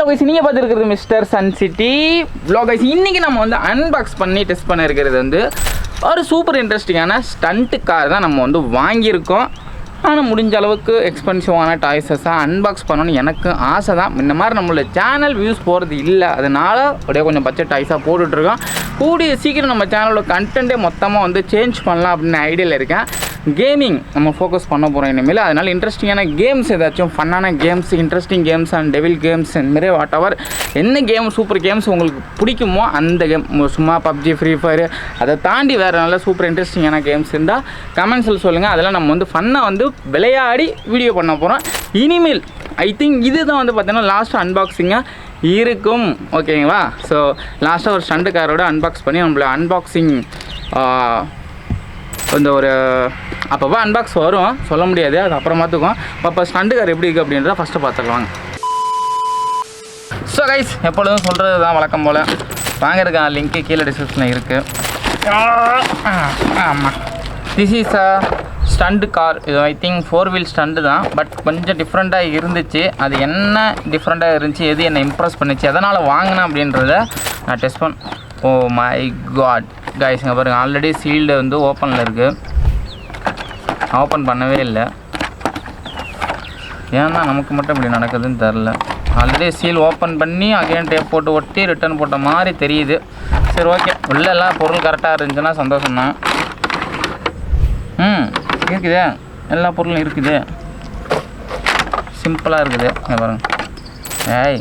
Hello guys நீங்கள் பார்த்துருக்கிறது mister sun city blow guys இன்றைக்கி நம்ம வந்து அன்பாக்ஸ் பண்ணி டெஸ்ட் பண்ண இருக்கிறது வந்து ஒரு சூப்பர் இன்ட்ரெஸ்டிங்கான ஸ்டண்ட்டு கார் தான் நம்ம வந்து வாங்கியிருக்கோம். ஆனால் முடிஞ்ச அளவுக்கு எக்ஸ்பென்சிவான டாய்ஸஸாக அன்பாக்ஸ் பண்ணணும்னு எனக்கு ஆசை தான் இந்த மாதிரி நம்மளோட சேனல் வியூஸ் போகிறது இல்லை. அதனால் அப்படியே கொஞ்சம் பட்ஜெட் டாய்ஸாக போட்டுட்ருக்கோம். கூடிய சீக்கிரம் நம்ம சேனலோட கண்டென்ட்டே மொத்தமாக வந்து சேஞ்ச் பண்ணலாம் அப்படின்னு ஐடியாவில் இருக்கேன். கேமிங் நம்ம ஃபோக்கஸ் பண்ண போகிறோம் இனிமேல். அதனால் இன்ட்ரெஸ்டிங்கான கேம்ஸ் ஏதாச்சும் ஃபன்னான games interesting games and devil games இந்தமாரி வாட் எவர் என்ன கேம் சூப்பர் கேம்ஸ் உங்களுக்கு பிடிக்குமோ அந்த கேம் சும்மா பப்ஜி ஃப்ரீ ஃபயர் அதை தாண்டி வேறு நல்ல சூப்பர் இன்ட்ரெஸ்டிங்கான கேம்ஸ் இருந்தால் கமெண்ட்ஸில் சொல்லுங்கள் அதெல்லாம் நம்ம வந்து ஃபன்னாக வந்து விளையாடி வீடியோ பண்ண போகிறோம் இனிமேல் ஐ திங்க் இது தான் வந்து பார்த்தீங்கன்னா லாஸ்ட் அன்பாக்சிங்காக இருக்கும். ஓகேங்களா ஸோ லாஸ்ட்டாக ஒரு ஸ்டண்டுக்காரோட அன்பாக்ஸ் பண்ணி நம்மளை அன்பாக்சிங் இந்த ஒரு அப்பப்போ அன்பாக்ஸ் வரும். சொல்ல முடியாது. அது அப்புறமாத்துக்கும். அப்போ ஸ்டண்டு கார் எப்படி இருக்குது அப்படின்றத ஃபஸ்ட்டு பார்த்துக்கலாம் ஸோ கைஸ் எப்பொழுதும் சொல்கிறது தான் வழக்கம் போல். வாங்கியிருக்க லிங்க்கு கீழே டிஸ்கிரிப்ஷனில் இருக்குது ஆமாம் this is a stunt car இது I think four wheel stunt தான். பட் கொஞ்சம் டிஃப்ரெண்ட்டாக இருந்துச்சு. அது என்ன டிஃப்ரெண்ட்டாக இருந்துச்சு எது என்னை இம்ப்ரெஸ் பண்ணுச்சு எதனால் வாங்கினேன் அப்படின்றத நான் டெஸ்ட் பண்ண ஓ மை காட் கைஸ் இங்கே பாருங்கள் ஆல்ரெடி சீல்டு வந்து ஓப்பனில் இருக்குது ஓப்பன் பண்ணவே இல்லை. ஏன்னா நமக்கு மட்டும் இப்படி நடக்குதுன்னு தெரில. ஆல்ரெடி சீல் ஓப்பன் பண்ணி அகைன் டேப் போட்டு ஒட்டி ரிட்டர்ன் போட்ட மாதிரி தெரியுது. சரி ஓகே உள்ளெல்லாம் பொருள் கரெக்டாக இருந்துச்சுன்னா சந்தோஷம்தான் ம் இருக்குதே. எல்லா பொருளும் இருக்குது. சிம்பிளாக இருக்குது. பாருங்க. ஏய்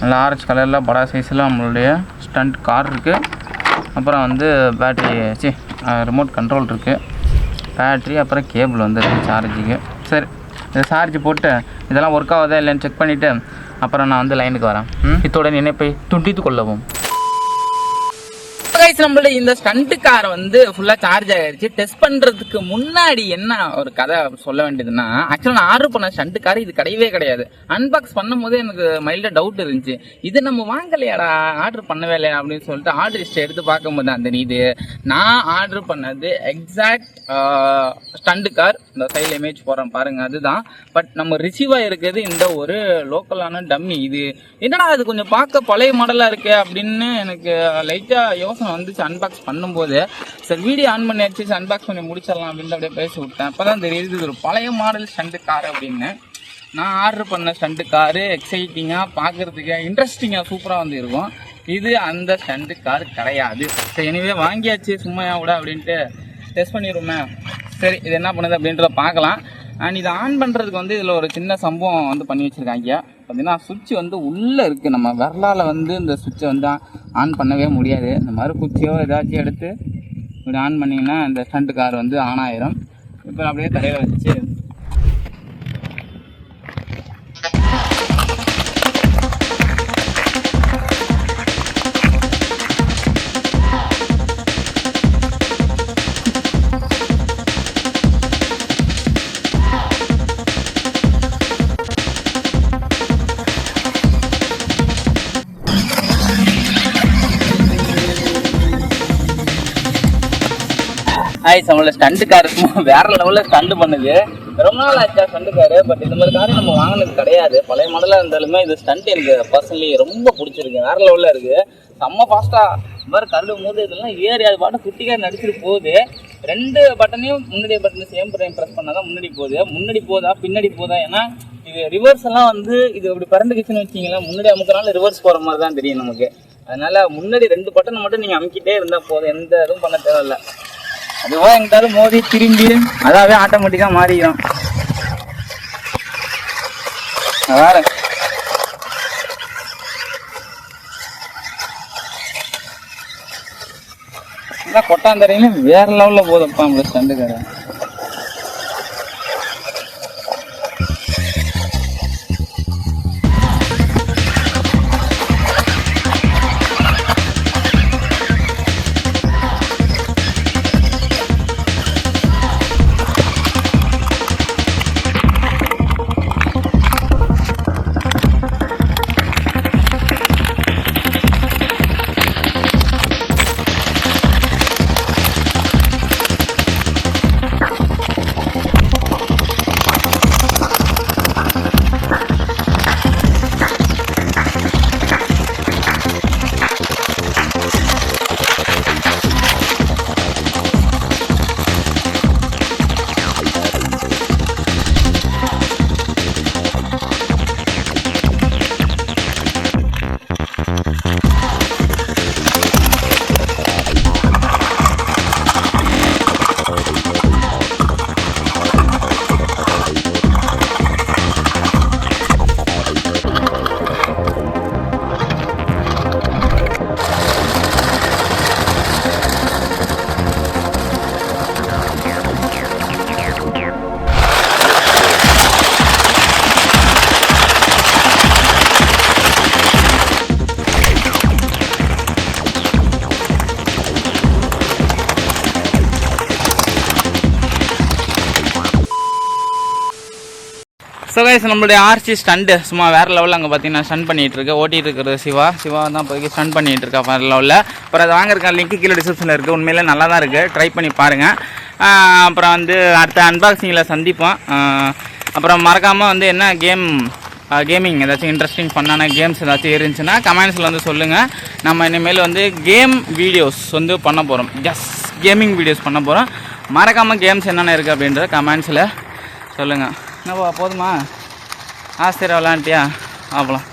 நல்லா ஆரஞ்சு கலரில் படா சைஸில் நம்மளுடைய ஸ்டண்ட் கார் இருக்குது அப்புறம் வந்து பேட்ரி சி ரிமோட் கண்ட்ரோல் இருக்குது பேட்ரி அப்புறம் கேபிள் வந்துருக்கு சார்ஜுக்கு. சரி இதை சார்ஜ் போட்டு இதெல்லாம் ஒர்க் ஆகுதா இல்லைன்னு செக் பண்ணிவிட்டு அப்புறம் நான் வந்து லைனுக்கு வரேன். இத்தோட நினைப்பை துண்டித்து கொள்ளவும். கைஸ் நம்மளோட இந்த ஸ்டண்ட் கார் வந்து ஃபுல்லா சார்ஜ் ஆயிருச்சு. டெஸ்ட் பண்றதுக்கு முன்னாடி என்ன ஒரு கதை சொல்ல வேண்டியதுன்னா ஆக்சுவலா நான் ஆர்டர் பண்ண ஸ்டண்ட் கார் இது கிடையவே கிடையாது. அன்பாக்ஸ் பண்ணும் போதே எனக்கு மைல்டா டவுட் இருந்துச்சு. இது நம்ம வாங்கலையாடா ஆர்டர் பண்ணவே இல்லையா அப்படின்னு சொல்லிட்டு ஆர்டர் லிஸ்ட் எடுத்து பார்க்கும்போது அந்த இது நான் ஆர்டர் பண்ணது எக்ஸாக்ட் ஸ்டண்ட் கார் இந்த சைடில் இமேஜ் போகிறேன் பாருங்க அதுதான். பட் நம்ம ரிசீவ் இருக்கிறது இந்த ஒரு லோக்கலான டம்மி இது. என்னடா அது கொஞ்சம் பார்க்க பழைய மாடலாக இருக்கு அப்படின்னு எனக்கு லைட்டாக யோசனை வந்துச்சு அன்பாக்ஸ் பண்ணும்போது சரி வீடியோ ஆன் பண்ணியாச்சு அன்பாக்ஸ் பண்ணி முடிச்சிடலாம் அப்படின்னு அப்படியே பேசி விட்டேன். அப்போ தான் தெரியுது இது ஒரு பழைய மாடல் ஸ்டண்ட் கார் அப்படின்னு. நான் ஆர்டர் பண்ண ஸ்டண்ட் காரு எக்ஸைட்டிங்காக பார்க்குறதுக்கு இன்ட்ரெஸ்டிங்காக சூப்பராக வந்து இருக்கும். இது அந்த ஸ்டண்ட் கார் கிடையாது. சரி எனிவே வாங்கியாச்சு சும்மா விட அப்படின்ட்டு டெஸ்ட் பண்ணிடுவோமே சரி இது என்ன பண்ணுது அப்படின்றத பார்க்கலாம். அண்ட் இதை ஆன் பண்ணுறதுக்கு வந்து இதில் ஒரு சின்ன சம்பவம் வந்து பண்ணி வச்சுருக்காங்க. பார்த்தீங்கன்னா சுவிட்ச் வந்து உள்ளே இருக்குது நம்ம விரலால் வந்து இந்த சுவிட்சை வந்து ஆன் பண்ணவே முடியாது. இந்த மாதிரி குச்சியோ ஏதாச்சும் எடுத்து இப்படி ஆன் பண்ணிங்கன்னா இந்த ஸ்டண்ட் கார் வந்து ஆன் ஆயிரும். இப்போ அப்படியே தலையில் வச்சு காய்ஸ் அவங்கள ஸ்டண்ட் கார் வேற லெவலில் ஸ்டண்ட் பண்ணுது. ரொம்ப நாள் ஆச்சா ஸ்டண்ட் காரு பட் இந்த மாதிரி கார் நம்ம வாங்கினது கிடையாது. பழைய மாடலாக இருந்தாலுமே இது ஸ்டண்ட் எனக்கு பர்சனலி ரொம்ப பிடிச்சிருக்கு. வேற லெவலில் இருக்குது செம்ம ஃபாஸ்ட்டாக இந்த மாதிரி கரடு போது இதெல்லாம் ஏறி அது பாட்டு குட்டிக்காக நடிச்சிட்டு போகுது. ரெண்டு பட்டனையும் முன்னாடி பட்டன் சேம் பட்டன் ப்ரெஸ் பண்ணால் தான் முன்னாடி போகுது. முன்னாடி போதா பின்னாடி போதா? ஏன்னா இது ரிவர்ஸ் எல்லாம் வந்து இது இப்படி பறந்துக்குச்சுன்னு வச்சிங்களேன் முன்னாடி அமுக்கனால ரிவர்ஸ் போகிற மாதிரி தான் தெரியும் நமக்கு. அதனால் முன்னாடி ரெண்டு பட்டனை மட்டும் நீங்கள் அமுக்கிட்டே இருந்தால் போதும். எந்த இதுவும் பண்ண தேவையில்லை. அதுவா எங்கிட்டாலும் மோதி திரும்பி அதாவே ஆட்டோமேட்டிக்காக மாறிடும். வேற கொட்டாந்தரையிலும் வேற லெவல்ல போதப்பா நம்மளுக்கு சண்டுக்காரன் ஸோ கைஸ் நம்மளுடைய ஆர்சி ஸ்டண்ட்டு சும்மா வேறு லெவலில் அங்கே பார்த்தீங்கன்னா ஸ்டன் பண்ணிகிட்டு இருக்கு. ஓட்டிகிட்டு இருக்கிறது சிவா. சிவா தான் இப்போதைக்கு ஸ்டன் பண்ணிகிட்டு இருக்கா வேறு லெவலில் அப்புறம் அதை வாங்கிருக்க லிங்க் கீழே டிஸ்கிரிப்ஷனில் இருக்குது உண்மையிலே நல்லா தான் இருக்குது ட்ரை பண்ணி பாருங்கள் அப்புறம் வந்து அடுத்த அன்பாக்சிங்கில் சந்திப்போம். அப்புறம் மறக்காமல் வந்து என்ன கேம் கேமிங் ஏதாச்சும் இன்ட்ரெஸ்டிங் ஃபன்னான கேம்ஸ் ஏதாச்சும் இருந்துச்சுன்னா கமெண்ட்ஸில் வந்து சொல்லுங்கள் நம்ம இனிமேல் வந்து கேம் வீடியோஸ் வந்து பண்ண போகிறோம் ஜஸ் கேமிங் வீடியோஸ் பண்ண போகிறோம் மறக்காமல் கேம்ஸ் என்னென்ன இருக்குது அப்படின்றத கமெண்ட்ஸில் சொல்லுங்கள் என்னப்பா போதுமா? ஆஸ்திரா விளாண்டியா ஆப்பலாம்